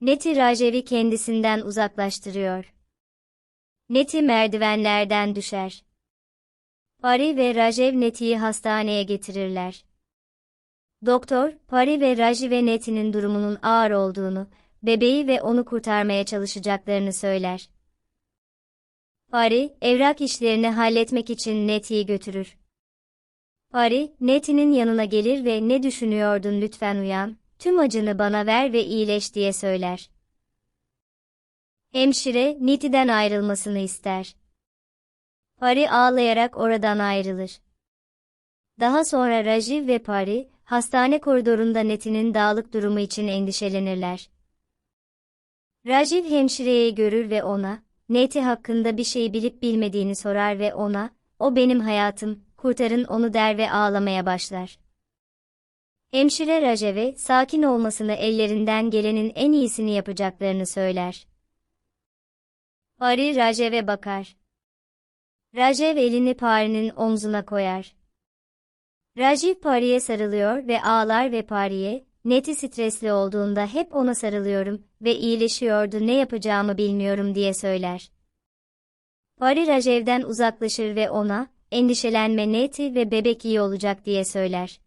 Neti Rajev'i kendisinden uzaklaştırıyor. Neti merdivenlerden düşer. Pari ve Rajev Neti'yi hastaneye getirirler. Doktor, Pari ve Raji ve Neti'nin durumunun ağır olduğunu, bebeği ve onu kurtarmaya çalışacaklarını söyler. Pari, evrak işlerini halletmek için Neti'yi götürür. Pari, Neti'nin yanına gelir ve ne düşünüyordun lütfen uyan, tüm acını bana ver ve iyileş diye söyler. Hemşire, Niti'den ayrılmasını ister. Pari ağlayarak oradan ayrılır. Daha sonra Rajiv ve Pari, hastane koridorunda Neti'nin dağlık durumu için endişelenirler. Rajiv hemşireyi görür ve ona, Neti hakkında bir şey bilip bilmediğini sorar ve ona, o benim hayatım, kurtarın onu der ve ağlamaya başlar. Hemşire Rajev'e sakin olmasını ellerinden gelenin en iyisini yapacaklarını söyler. Pari Rajev'e bakar. Rajev elini Pari'nin omzuna koyar. Rajiv Pari'ye sarılıyor ve ağlar ve Pari'ye, Neti stresli olduğunda hep ona sarılıyorum ve iyileşiyordu ne yapacağımı bilmiyorum diye söyler. Pari Rajev'den uzaklaşır ve ona, endişelenme Neti ve bebek iyi olacak diye söyler.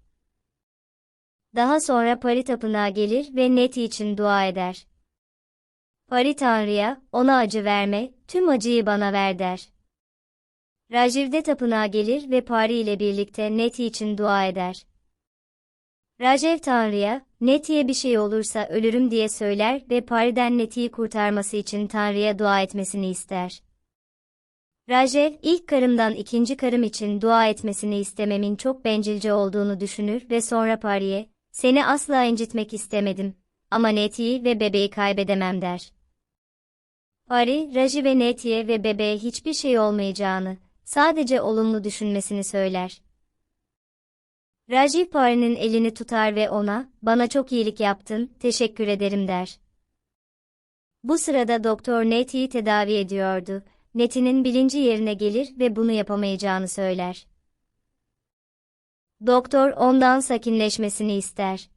Daha sonra Pari tapınağa gelir ve Neti için dua eder. Pari Tanrı'ya, ona acı verme, tüm acıyı bana ver der. Rajiv de tapınağa gelir ve Pari ile birlikte Neti için dua eder. Rajev Tanrı'ya, Neti'ye bir şey olursa ölürüm diye söyler ve Pari'den Neti'yi kurtarması için Tanrı'ya dua etmesini ister. Rajev, ilk karımdan ikinci karım için dua etmesini istememin çok bencilce olduğunu düşünür ve sonra Pari'ye, seni asla incitmek istemedim ama Neti'yi ve bebeği kaybedemem der. Pari, Raji ve Neti'ye ve bebeğe hiçbir şey olmayacağını, sadece olumlu düşünmesini söyler. Rajiv Pari'nin elini tutar ve ona, bana çok iyilik yaptın, teşekkür ederim der. Bu sırada doktor Neti'yi tedavi ediyordu. Neti'nin bilinci yerine gelir ve bunu yapamayacağını söyler. Doktor ondan sakinleşmesini ister.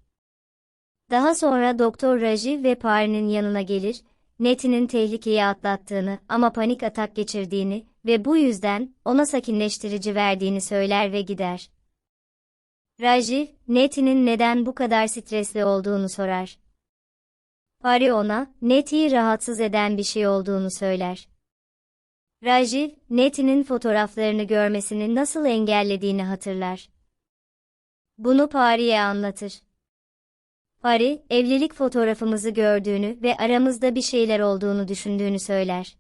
Daha sonra Doktor Rajiv ve Pari'nin yanına gelir, Neti'nin tehlikeyi atlattığını ama panik atak geçirdiğini ve bu yüzden ona sakinleştirici verdiğini söyler ve gider. Rajiv, Neti'nin neden bu kadar stresli olduğunu sorar. Pari ona, Neti'yi rahatsız eden bir şey olduğunu söyler. Rajiv, Neti'nin fotoğraflarını görmesini nasıl engellediğini hatırlar. Bunu Pari'ye anlatır. Pari, evlilik fotoğrafımızı gördüğünü ve aramızda bir şeyler olduğunu düşündüğünü söyler.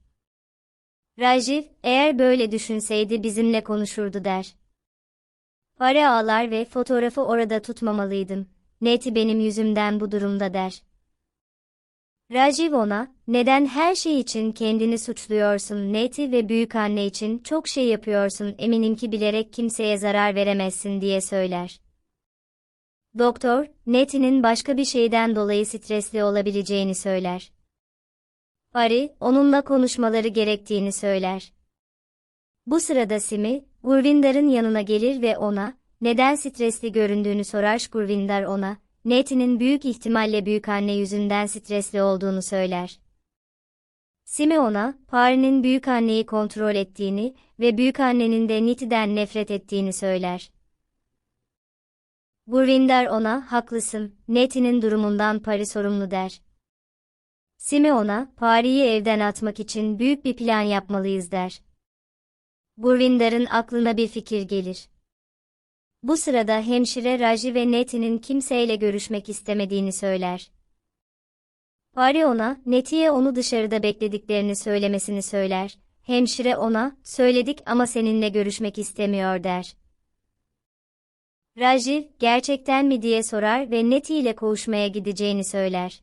Rajiv, eğer böyle düşünseydi bizimle konuşurdu der. Pari ağlar ve fotoğrafı orada tutmamalıydım. Neti benim yüzümden bu durumda der. Rajiv ona, neden her şey için kendini suçluyorsun Neti ve büyük anne için çok şey yapıyorsun eminim ki bilerek kimseye zarar veremezsin diye söyler. Doktor, Neti'nin başka bir şeyden dolayı stresli olabileceğini söyler. Pari, onunla konuşmaları gerektiğini söyler. Bu sırada Simi, Gurvindar'ın yanına gelir ve ona, neden stresli göründüğünü sorar Gurvindar ona, Neti'nin büyük ihtimalle büyük anne yüzünden stresli olduğunu söyler. Simi ona, Pari'nin büyük anneyi kontrol ettiğini ve büyük annenin de Niti'den nefret ettiğini söyler. Gurvinder ona, haklısın, Neti'nin durumundan Pari sorumlu der. Simi ona, Pari'yi evden atmak için büyük bir plan yapmalıyız der. Gurvindar'ın aklına bir fikir gelir. Bu sırada hemşire Raji ve Neti'nin kimseyle görüşmek istemediğini söyler. Pari ona, Neti'ye onu dışarıda beklediklerini söylemesini söyler. Hemşire ona, söyledik ama seninle görüşmek istemiyor der. Rajiv, gerçekten mi diye sorar ve Neti ile koğuşmaya gideceğini söyler.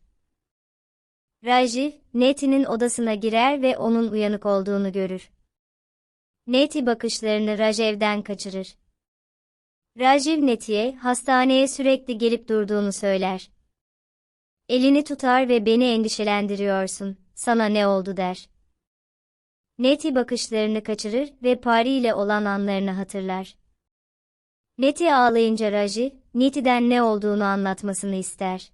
Rajiv, Neti'nin odasına girer ve onun uyanık olduğunu görür. Neti bakışlarını Rajev'den kaçırır. Rajiv Neti'ye hastaneye sürekli gelip durduğunu söyler. Elini tutar ve beni endişelendiriyorsun, sana ne oldu der. Neti bakışlarını kaçırır ve Pari ile olan anlarını hatırlar. Neti ağlayınca Rajiv, Neti'den ne olduğunu anlatmasını ister.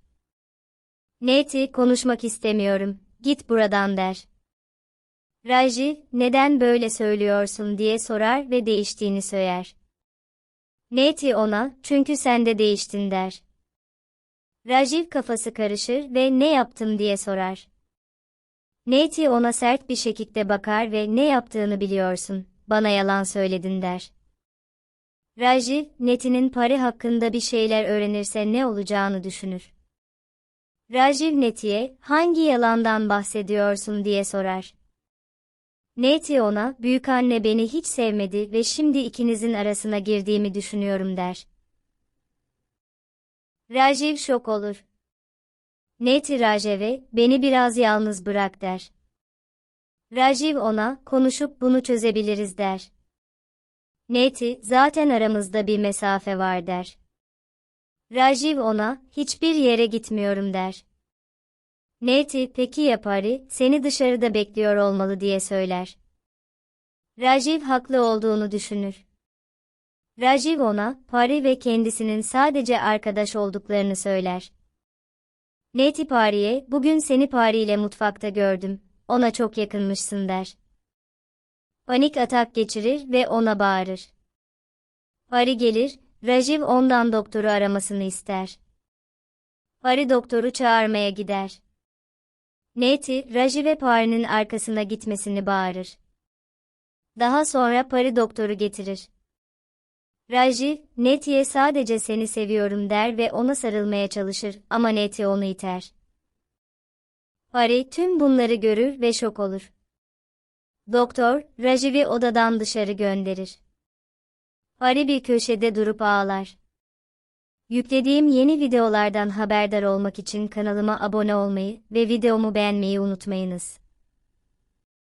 Neti, konuşmak istemiyorum, git buradan der. Rajiv, neden böyle söylüyorsun diye sorar ve değiştiğini söyler. Neti ona, çünkü sen de değiştin der. Rajiv kafası karışır ve ne yaptım diye sorar. Neti ona sert bir şekilde bakar ve ne yaptığını biliyorsun, bana yalan söyledin der. Rajiv, Neti'nin Pari hakkında bir şeyler öğrenirse ne olacağını düşünür. Rajiv Neti'ye, hangi yalandan bahsediyorsun diye sorar. Neti ona, büyükanne beni hiç sevmedi ve şimdi ikinizin arasına girdiğimi düşünüyorum der. Rajiv şok olur. Neti Rajiv'e, beni biraz yalnız bırak der. Rajiv ona, konuşup bunu çözebiliriz der. Neti, zaten aramızda bir mesafe var der. Rajiv ona, hiçbir yere gitmiyorum der. Neti, peki ya Pari, seni dışarıda bekliyor olmalı diye söyler. Rajiv haklı olduğunu düşünür. Rajiv ona, Pari ve kendisinin sadece arkadaş olduklarını söyler. Neti Pari'ye, bugün seni Pari ile mutfakta gördüm, ona çok yakınmışsın der. Panik atak geçirir ve ona bağırır. Pari gelir, Rajiv ondan doktoru aramasını ister. Pari doktoru çağırmaya gider. Neti, Rajiv'e Pari'nin arkasına gitmesini bağırır. Daha sonra Pari doktoru getirir. Rajiv, Neti'ye sadece seni seviyorum der ve ona sarılmaya çalışır ama Neti onu iter. Pari tüm bunları görür ve şok olur. Doktor, Rajiv'i odadan dışarı gönderir. Pari bir köşede durup ağlar. Yüklediğim yeni videolardan haberdar olmak için kanalıma abone olmayı ve videomu beğenmeyi unutmayınız.